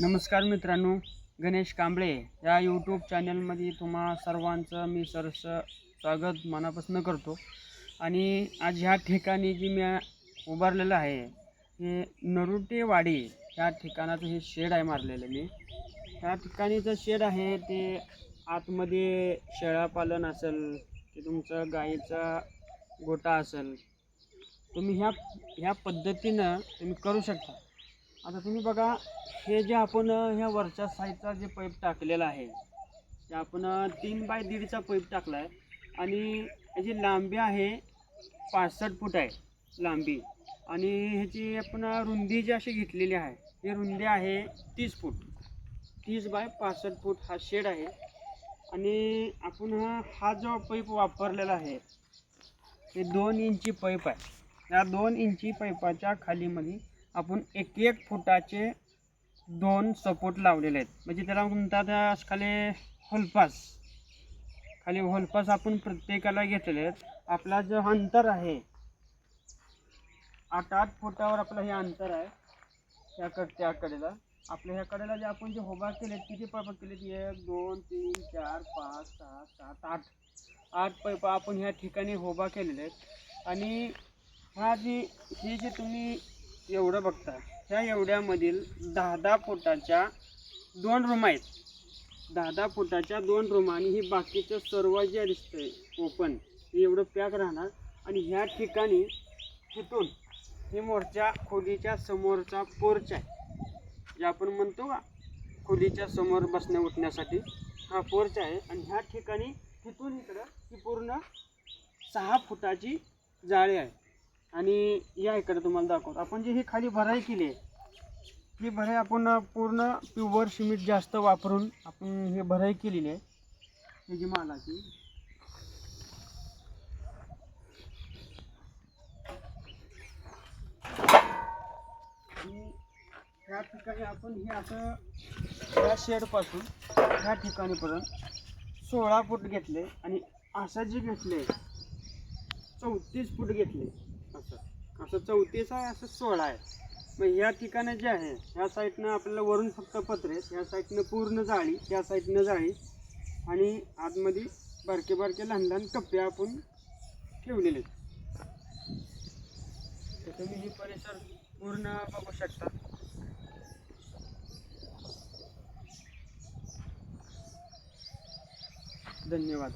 नमस्कार मित्रांनो गणेश कांबळे या यूट्यूब चॅनलमध्ये तुम्हा सर्वांचं मी सरस स्वागत मनापासून करतो. आणि आज ह्या ठिकाणी जी मी उभारलेलं आहे हे नरुटेवाडी ह्या ठिकाणाचं हे शेड आहे मारलेलं मी. ह्या ठिकाणीचं शेड आहे ते आतमध्ये शेळापालन असेल ते तुमचं गाईचा गोटा असेल तुम्ही ह्या ह्या पद्धतीनं तुम्ही करू शकता. आता तुम्ही बघा हे जे आपण ह्या वरच्या साईडचा जे पाईप टाकलेला आहे ते आपण तीन बाय दीडचा पाईप टाकला आहे आणि याची लांबी आहे पासष्ट फूट आहे लांबी. आणि ह्याची आपण रुंदी जी अशी घेतलेली आहे ही रुंदी आहे तीस फूट. तीस बाय पासष्ट फूट हा शेड आहे. आणि आपण हा हा जो पाईप वापरलेला आहे हे दोन इंची पाईप आहे. या दोन इंची पाईपाच्या खालीमध्ये आपण एक एक फुटाचे दोन सपोर्ट लावलेले आहेत. म्हणजे त्याला म्हणतात खाली होलपास खाली होलपास आपण प्रत्येकाला घेतलेले आहेत. आपला जो अंतर आहे आठ आठ फुटावर आपलं हे अंतर आहे. त्या त्या कडेला आपल्या ह्या कडेला जे आपण जे होबा केलेत किती पाईप केलेत? एक दोन तीन चार पाच सहा सात आठ. आठ पाईप आपण ह्या ठिकाणी होबा केलेले आहेत. आणि हा जी ही जी तुम्ही एवढं बघता. ह्या एवढ्यामधील दहा दहा फुटाच्या दोन रूम आहेत. दहा दहा फुटाच्या दोन रूम आणि ही बाकीचं सर्व जे दिसतंय ओपन हे एवढं पॅक राहणार. आणि ह्या ठिकाणी तिथून हे मोरच्या खोलीच्या समोरचा पोर्च आहे. जे आपण म्हणतो का? खोलीच्या समोर बसण्या उठण्यासाठी हा पोर्च आहे. आणि ह्या ठिकाणी तिथून इकडं ही पूर्ण सहा फुटाची जाळी आहे. आणि या इकडे तुम्हाला दाखवतो. आपण जी ही खाली भराई केली आहे ही भराई आपण पूर्ण प्युअर सिमेंट जास्त वापरून आपण हे भराई केलेली आहे. ही जी मालाची ह्या ठिकाणी आपण हे असं या शेडपासून ह्या ठिकाणीपर्यंत सोळा फूट घेतले आणि असं जे घेतले चौतीस फूट घेतले. असं. असं चौतीस आहे असं सोळा आहे. मग ह्या ठिकाणी जे आहे ह्या साईडनं आपल्याला वरून फक्त पत्रे ह्या साईडनं पूर्ण जाळी त्या साईडनं जाळी आणि आतमध्ये बारके बारके लहान लहान कप्पे आपण ठेवलेले आहेत. तर तुम्ही ही परिसर पूर्ण बघू शकता. धन्यवाद.